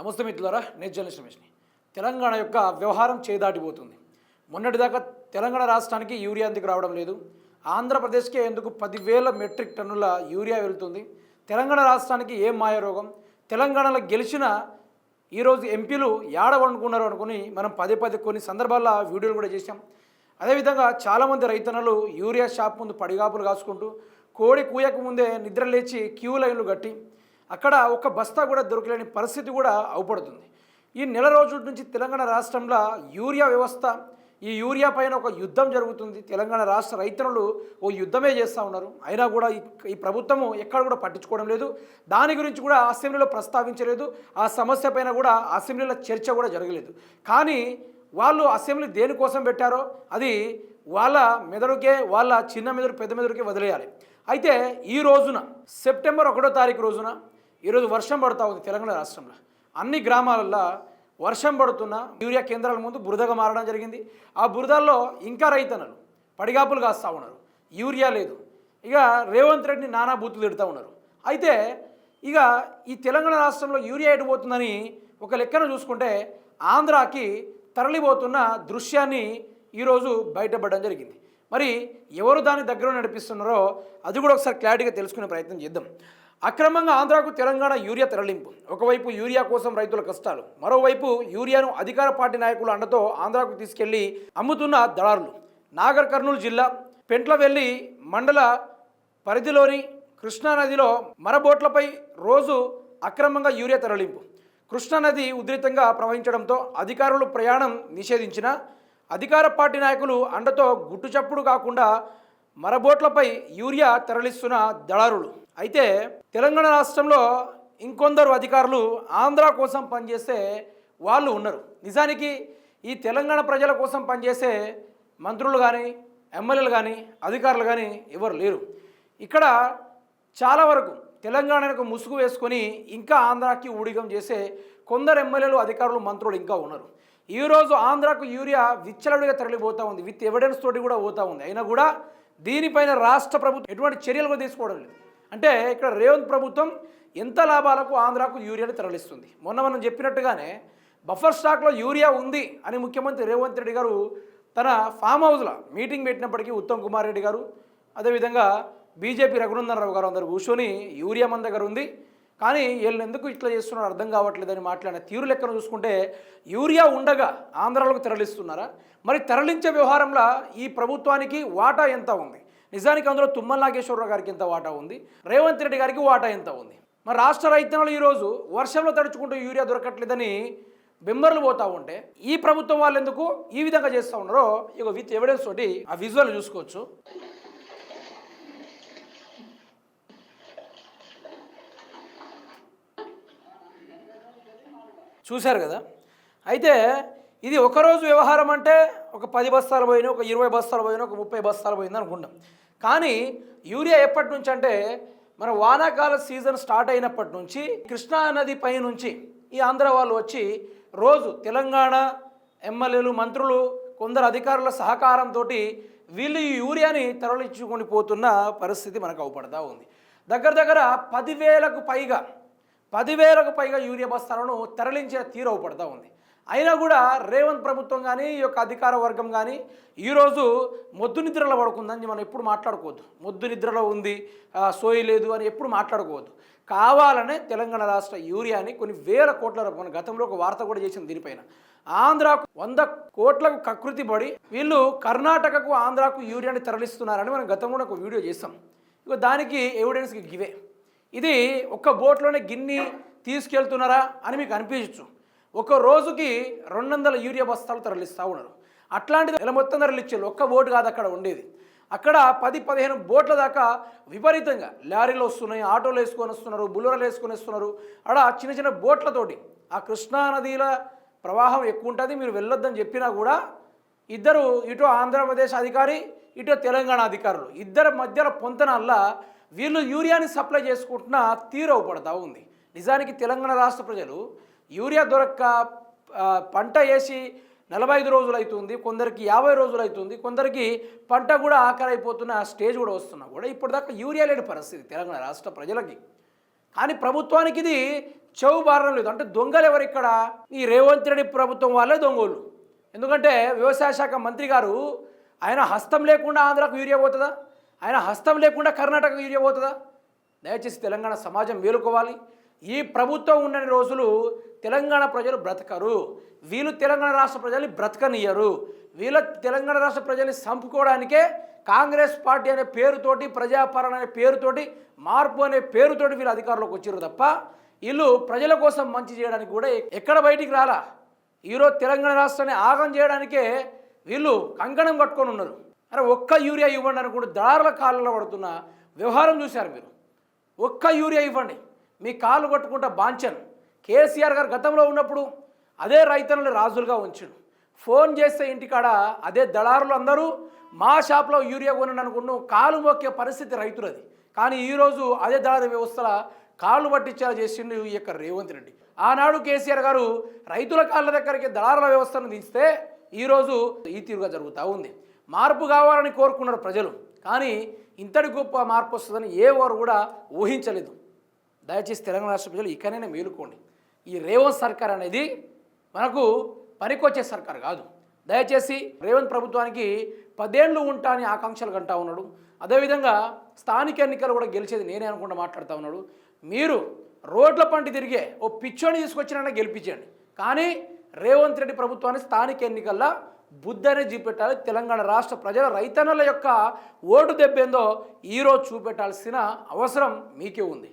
నమస్తే మిత్రులారా నేను జర్నలిస్ట్ రమేష్ని. తెలంగాణ యొక్క వ్యవహారం చేదాటిపోతుంది. మొన్నటిదాకా తెలంగాణ రాష్ట్రానికి యూరియా ఎందుకు రావడం లేదు? ఆంధ్రప్రదేశ్కే ఎందుకు పదివేల మెట్రిక్ టన్నుల యూరియా వెళుతుంది? తెలంగాణ రాష్ట్రానికి ఏం మాయరోగం? తెలంగాణలో గెలిచిన ఈరోజు ఎంపీలు ఏడవనుకున్నారు అనుకుని మనం పదే పదే కొన్ని సందర్భాల్లో వీడియోలు కూడా చేశాం. అదేవిధంగా చాలామంది రైతన్నలు యూరియా షాప్ ముందు పడిగాపులు కాసుకుంటూ కోడి కూయక ముందే నిద్ర లేచి క్యూ లైన్లు కట్టి అక్కడ ఒక బస్తా కూడా దొరకలేని పరిస్థితి కూడా అవుపడుతుంది. ఈ నెల రోజుల నుంచి తెలంగాణ రాష్ట్రంలో యూరియా వ్యవస్థ ఈ యూరియా పైన ఒక యుద్ధం జరుగుతుంది. తెలంగాణ రాష్ట్ర రైతులు ఓ యుద్ధమే చేస్తూ ఉన్నారు. అయినా కూడా ఈ ప్రభుత్వము ఎక్కడ కూడా పట్టించుకోవడం లేదు. దాని గురించి కూడా అసెంబ్లీలో ప్రస్తావించలేదు. ఆ సమస్య పైన కూడా అసెంబ్లీలో చర్చ కూడా జరగలేదు. కానీ వాళ్ళు అసెంబ్లీ దేనికోసం పెట్టారో అది వాళ్ళ మెదడుకే వాళ్ళ చిన్న మెదడు పెద్ద మెదడుకే వదిలేయాలి. అయితే ఈ రోజున సెప్టెంబర్ ఒకటో తారీఖు రోజున ఈరోజు వర్షం పడుతూ ఉంది తెలంగాణ రాష్ట్రంలో. అన్ని గ్రామాలల్లో వర్షం పడుతున్న యూరియా కేంద్రాల ముందు బురదగా మారడం జరిగింది. ఆ బురదల్లో ఇంకా రైతన్నలు పడిగాపులు కాస్తూ ఉన్నారు. యూరియా లేదు. ఇక రేవంత్ రెడ్డిని నానా బూతులు తిడుతూ ఉన్నారు. అయితే ఇక ఈ తెలంగాణ రాష్ట్రంలో యూరియా ఎడిపోతుందని ఒక లెక్కన చూసుకుంటే ఆంధ్రాకి తరలిపోతున్న దృశ్యాన్ని ఈరోజు బయటపడడం జరిగింది. మరి ఎవరు దాని దగ్గర నడిపిస్తున్నారో అది కూడా ఒకసారి క్లారిటీగా తెలుసుకునే ప్రయత్నం చేద్దాం. అక్రమంగా ఆంధ్రాకు తెలంగాణ యూరియా తరలింపు. ఒకవైపు యూరియా కోసం రైతుల కష్టాలు మరోవైపు యూరియాను అధికార పార్టీ నాయకుల అండతో ఆంధ్రాకు తీసుకెళ్ళి అమ్ముతున్న దళారులు. నాగర్ కర్నూలు జిల్లా పెంట్లవెల్లి మండల పరిధిలోని కృష్ణానదిలో మరబోట్లపై రోజు అక్రమంగా యూరియా తరలింపు. కృష్ణానది ఉధృతంగా ప్రవహించడంతో అధికారులు ప్రయాణం నిషేధించిన అధికార పార్టీ నాయకులు అండతో గుట్టుచప్పుడు కాకుండా మరబోట్లపై యూరియా తరలిస్తున్న దళారులు. అయితే తెలంగాణ రాష్ట్రంలో ఇంకొందరు అధికారులు ఆంధ్ర కోసం పనిచేసే వాళ్ళు ఉన్నారు. నిజానికి ఈ తెలంగాణ ప్రజల కోసం పనిచేసే మంత్రులు కానీ ఎమ్మెల్యేలు కానీ అధికారులు కానీ ఎవరు లేరు. ఇక్కడ చాలా వరకు తెలంగాణకు ముసుగు వేసుకొని ఇంకా ఆంధ్రాకి ఊడిగం చేసే కొందరు ఎమ్మెల్యేలు అధికారులు మంత్రులు ఇంకా ఉన్నారు. ఈరోజు ఆంధ్రాకు యూరియా విచ్చలవిడిగా తరలిపోతూ ఉంది. విత్ ఎవిడెన్స్ తోటి కూడా పోతూ ఉంది. అయినా కూడా దీనిపైన రాష్ట్ర ప్రభుత్వం ఎటువంటి చర్యలు కూడా తీసుకోవడం లేదు. అంటే ఇక్కడ రేవంత్ ప్రభుత్వం ఎంత లాభాలకు ఆంధ్రాకు యూరియాని తరలిస్తుంది? మొన్న మనం చెప్పినట్టుగానే బఫర్ స్టాక్లో యూరియా ఉంది అని ముఖ్యమంత్రి రేవంత్ రెడ్డి గారు తన ఫామ్ హౌస్లో మీటింగ్ పెట్టినప్పటికీ ఉత్తమ్ కుమార్ రెడ్డి గారు అదేవిధంగా బీజేపీ రఘునందనరావు గారు అందరు కూర్చొని యూరియా మన దగ్గర ఉంది. కానీ వీళ్ళు ఎందుకు ఇట్లా చేస్తున్నారో అర్థం కావట్లేదని మాట్లాడిన తీరు లెక్కను చూసుకుంటే యూరియా ఉండగా ఆంధ్రాలోకి తరలిస్తున్నారా? మరి తరలించే వ్యవహారంలో ఈ ప్రభుత్వానికి వాటా ఎంత ఉంది? నిజానికి అందులో తుమ్మల నాగేశ్వరరావు గారికి ఎంత వాటా ఉంది? రేవంత్ రెడ్డి గారికి వాటా ఎంత ఉంది? మరి రాష్ట్ర రైతన్నలు ఈరోజు వర్షంలో తడుచుకుంటూ యూరియా దొరకట్లేదని బెంబర్లు పోతా ఉంటే ఈ ప్రభుత్వం వాళ్ళు ఎందుకు ఈ విధంగా చేస్తూ ఉన్నారో ఇక విత్ ఎవిడెన్స్ తోటి ఆ విజువల్ చూసుకోవచ్చు. చూశారు కదా? అయితే ఇది ఒకరోజు వ్యవహారం అంటే ఒక పది బస్తాలు పోయినా ఒక ఇరవై బస్తాలు పోయినా ఒక ముప్పై బస్తాలు పోయింది అనుకుంటాం. కానీ యూరియా ఎప్పటి నుంచి అంటే మన వానాకాల సీజన్ స్టార్ట్ అయినప్పటి నుంచి కృష్ణా నది పై నుంచి ఈ ఆంధ్ర వాళ్ళు వచ్చి రోజు తెలంగాణ ఎమ్మెల్యేలు మంత్రులు కొందరు అధికారుల సహకారంతో వీళ్ళు ఈ యూరియాని తరలించుకొని పోతున్న పరిస్థితి మనకు అవపడతా ఉంది. దగ్గర దగ్గర పదివేలకు పైగా పదివేలకు పైగా యూరియా బస్తాలను తరలించే తీరు అవపడతా ఉంది. అయినా కూడా రేవంత్ ప్రభుత్వం కానీ ఈ యొక్క అధికార వర్గం కానీ ఈరోజు మొద్దు నిద్రలో పడుకుందని మనం ఎప్పుడు మాట్లాడుకోవద్దు. మొద్దు నిద్రలో ఉంది ఆ, సోయి లేదు అని ఎప్పుడు మాట్లాడుకోవద్దు. కావాలనే తెలంగాణ రాష్ట్ర యూరియాని కొన్ని వేల కోట్ల రూపాయలు గతంలో ఒక వార్త కూడా చేసింది దీనిపైన. ఆంధ్రాకు వంద కోట్లకు కకృతి పడి వీళ్ళు కర్ణాటకకు ఆంధ్రాకు యూరియాని తరలిస్తున్నారని మనం గతంలో ఒక వీడియో చేస్తాం ఇక దానికి ఎవిడెన్స్కి గివే ఇది ఒక్క బోట్లోనే గిన్ని తీసుకెళ్తున్నారా అని మీకు అనిపించచ్చు. ఒక రోజుకి రెండు వందల యూరియా బస్తాలు తరలిస్తూ ఉన్నారు. అట్లాంటిది నెల మొత్తం తరలిచ్చారు ఒక్క బోట్ కాదు అక్కడ ఉండేది. అక్కడ పది పదిహేను బోట్ల దాకా విపరీతంగా లారీలు వస్తున్నాయి ఆటోలు వేసుకొని వస్తున్నారు బుల్లెరలు వేసుకొని వస్తున్నారు. అక్కడ చిన్న చిన్న బోట్లతోటి ఆ కృష్ణా నదిల ప్రవాహం ఎక్కువ ఉంటుంది. మీరు వెళ్ళొద్దని చెప్పినా కూడా ఇద్దరు ఇటు ఆంధ్రప్రదేశ్ అధికారి ఇటు తెలంగాణ అధికారులు ఇద్దరి మధ్యలో పొంతనల్లా వీళ్ళు యూరియాని సప్లై చేసుకుంటున్న తీరవపడతా ఉంది. నిజానికి తెలంగాణ రాష్ట్ర ప్రజలు యూరియా దొరక్క పంట వేసి నలభై ఐదు రోజులు అవుతుంది కొందరికి యాభై రోజులు అవుతుంది కొందరికి పంట కూడా ఆఖరి అయిపోతున్న స్టేజ్ కూడా వస్తున్నా కూడా ఇప్పటిదాకా యూరియా లేని పరిస్థితి తెలంగాణ రాష్ట్ర ప్రజలకి. కానీ ప్రభుత్వానికి ఇది చెవు బారడం లేదు. అంటే దొంగలు ఎవరు ఇక్కడ? ఈ రేవంత్ రెడ్డి ప్రభుత్వం వాళ్ళే దొంగలు ఎందుకంటే వ్యవసాయ శాఖ మంత్రి గారు ఆయన హస్తం లేకుండా ఆంధ్రాకు యూరియా పోతుందా? ఆయన హస్తం లేకుండా కర్ణాటక యూరియా పోతుందా? దయచేసి తెలంగాణ సమాజం మేలుకోవాలి. ఈ ప్రభుత్వం ఉన్నన్ని రోజులు తెలంగాణ ప్రజలు బ్రతకరు. వీళ్ళు తెలంగాణ రాష్ట్ర ప్రజల్ని బ్రతకనియ్యరు వీళ్ళ తెలంగాణ రాష్ట్ర ప్రజల్ని చంపుకోవడానికే కాంగ్రెస్ పార్టీ అనే పేరుతోటి ప్రజాపాలన అనే పేరుతోటి మార్పు అనే పేరుతోటి వీళ్ళు అధికారంలోకి వచ్చారు తప్ప వీళ్ళు ప్రజల కోసం మంచి చేయడానికి కూడా ఎక్కడ బయటికి రాలా? ఈరోజు తెలంగాణ రాష్ట్రాన్ని ఆగం చేయడానికే వీళ్ళు కంకణం కట్టుకొని ఉన్నారు. అరే ఒక్క యూరియా ఇవ్వండి అనుకుంటే దారుల కాళ్ళలో పడుతున్న వ్యవహారం చూశారు మీరు. ఒక్క యూరియా ఇవ్వండి. మీ కాళ్ళు పట్టుకుంటా బాంచన్. కేసీఆర్ గారు గతంలో ఉన్నప్పుడు అదే రైతులను రాజులుగా ఉంచాడు. ఫోన్ చేస్తే ఇంటికాడ అదే దళారులు అందరూ మా షాప్లో యూరియా కొనండి అనుకుంటూ కాలు మొక్కే పరిస్థితి రైతులది. కానీ ఈరోజు అదే దళారు వ్యవస్థల కాళ్ళు పట్టించేలా చేసిండు ఈ యొక్క రేవంత్ రెడ్డి. ఆనాడు కేసీఆర్ గారు రైతుల కాళ్ళ దగ్గరికి దళారుల వ్యవస్థను తీస్తే ఈరోజు ఈ తీరుగా జరుగుతూ ఉంది. మార్పు కావాలని కోరుకున్నారు ప్రజలు. కానీ ఇంతటి గొప్ప మార్పు వస్తుందని ఏ వారు కూడా ఊహించలేదు. దయచేసి తెలంగాణ రాష్ట్ర ప్రజలు ఇకనైనా మేలుకోండి. ఈ రేవంత్ సర్కార్ అనేది మనకు పనికొచ్చే సర్కార్ కాదు. దయచేసి రేవంత్ ప్రభుత్వానికి పదేళ్ళు ఉంటా అని ఆకాంక్షలు కంటా ఉన్నాడు. అదేవిధంగా స్థానిక ఎన్నికలు కూడా గెలిచేది నేనే అనుకుంటా మాట్లాడుతూ ఉన్నాడు. మీరు రోడ్ల పంటి తిరిగే ఓ పిచ్చోని తీసుకొచ్చినైనా గెలిపించండి. కానీ రేవంత్ రెడ్డి ప్రభుత్వాన్ని స్థానిక ఎన్నికల్లో బుద్ధనే చూపెట్టాలి. తెలంగాణ రాష్ట్ర ప్రజల రైతన్నల యొక్క ఓటు దెబ్బేందో ఈరోజు చూపెట్టాల్సిన అవసరం మీకే ఉంది.